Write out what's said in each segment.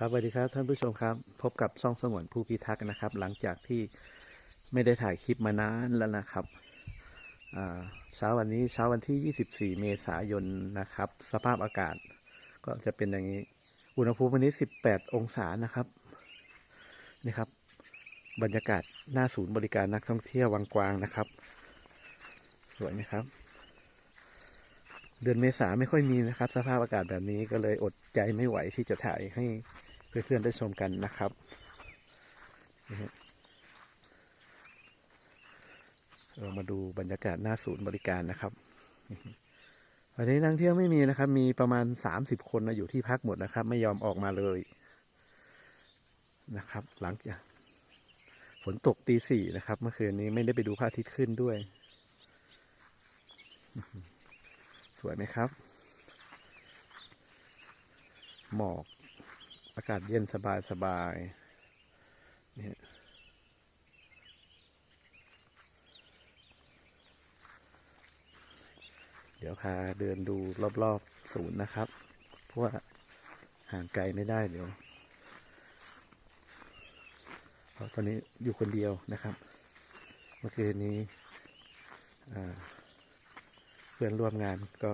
ครับสวัสดีครับท่านผู้ชมครับ พบกับช่องสงวนผู้พิทักษ์นะครับ หลังจากที่ไม่ได้ถ่ายคลิปมานานแล้วนะครับเช้าวันนี้เช้าวันที่ 24 เมษายนนะครับ สภาพอากาศ ก็จะเป็นอย่างนี้ อุณหภูมิวันนี้ 18 องศานะครับนี่ครับ บรรยากาศหน้าศูนย์บริการนักท่องเที่ยววังกวางนะครับ สวยไหมครับ เดือนเมษาไม่ค่อยมีนะครับ สภาพอากาศแบบนี้ก็เลยอดใจไม่ไหวที่จะถ่ายให้ เพื่อนๆได้ชมกันนะครับเรามาดูบรรยากาศหน้าศูนย์บริการนะครับ วันนี้นักเที่ยวไม่มีนะครับ มีประมาณสามสิบคนนะอยู่ที่พักหมดนะครับ ไม่ยอมออกมาเลยนะครับ หลังจากฝนตกตีสี่นะครับ เมื่อคืนนี้ไม่ได้ไปดูพระอาทิตย์ขึ้นด้วย สวยไหมครับ หมอก อากาศเย็นสบายสบายนี่เดี๋ยวพาเดินดูรอบๆศูนย์นะครับ เพราะว่าห่างไกลไม่ได้เดี๋ยวเพราะตอนนี้อยู่คนเดียวนะครับ เมื่อคืนนี้เพื่อนร่วมงานก็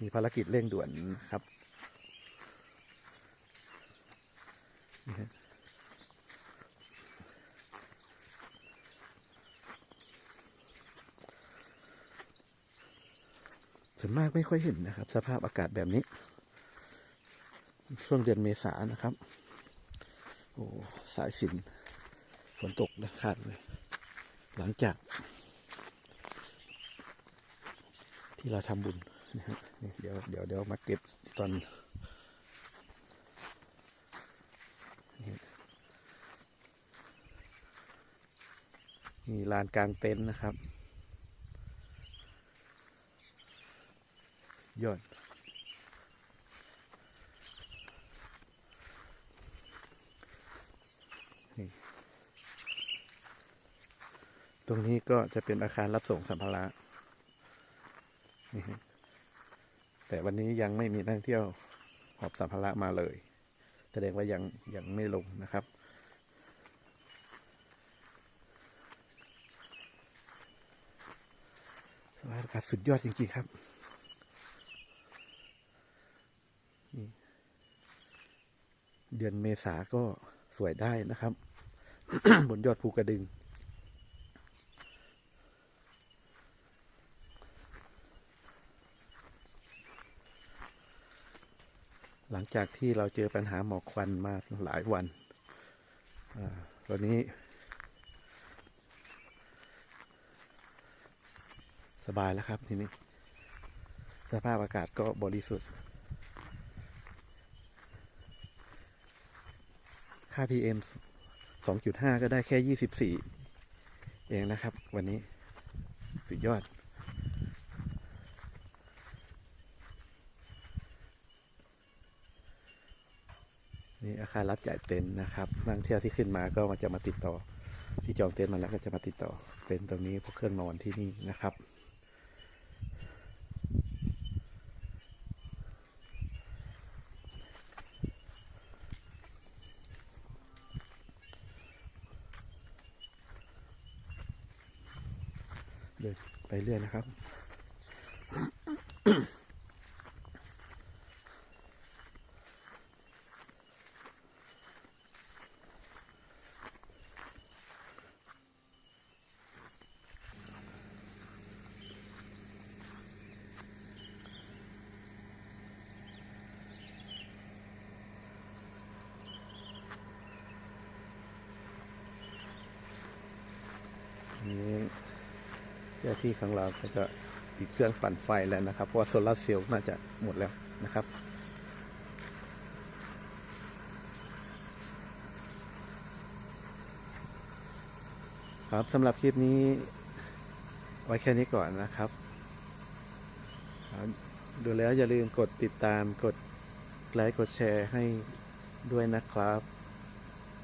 มีภารกิจเร่งด่วนครับนี่ฮะ ส่วนมากไม่ค่อยเห็นนะครับ สภาพอากาศแบบนี้ ช่วงเดือนเมษานะครับ โอ้สายสินฝนตกและขาดเลย หลังจาก ที่เราทำบุญนะฮะเดี๋ยวเดี๋ยวเดี๋ยวมาเก็บตอน มีลานกลางเต็นท์นะครับ ยอดตรงนี้ก็จะเป็นอาคารรับส่งสัมภาระนี่ฮะแต่วันนี้ยังไม่มีนักท่องเที่ยวหอบสัมภาระมาเลย แสดงว่ายังยังไม่ลงนะครับาศสุดยอดจริงๆครับนี่เดือนเมษาก็สวยได้นะครับ บนยอดภูกระดึง หลังจากที่เราเจอปัญหาหมอกควันมาหลายวันอ่าวันนี้ สบายแล้วครับทีนี้ สภาพอากาศก็บริสุทธิ์ ค่า PM 2.5 ก็ได้แค่ 24 เองนะครับ วันนี้ สุดยอด นี่อาคารรับจ่ายเต็นท์นะครับนักท่องเที่ยวที่ขึ้นมาก็มาจะมาติดต่อที่จองเต็นท์มาแล้วก็จะมาติดต่อเต็นท์ตรงนี้พวกเครื่องนอนที่นี่นะครับ เดินไปเรื่อยนะครับ นี้เจ้าที่ของเราก็จะติดเครื่องปั่นไฟแล้วนะครับ เพราะว่าโซลาร์เซลล์น่าจะหมดแล้วนะครับครับสำหรับคลิปนี้ ไว้แค่นี้ก่อนนะครับครับดูแล้วอย่าลืมกดติดตามกดไลค์กดแชร์ให้ด้วยนะครับ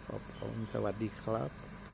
ขอบคุณสวัสดีครับ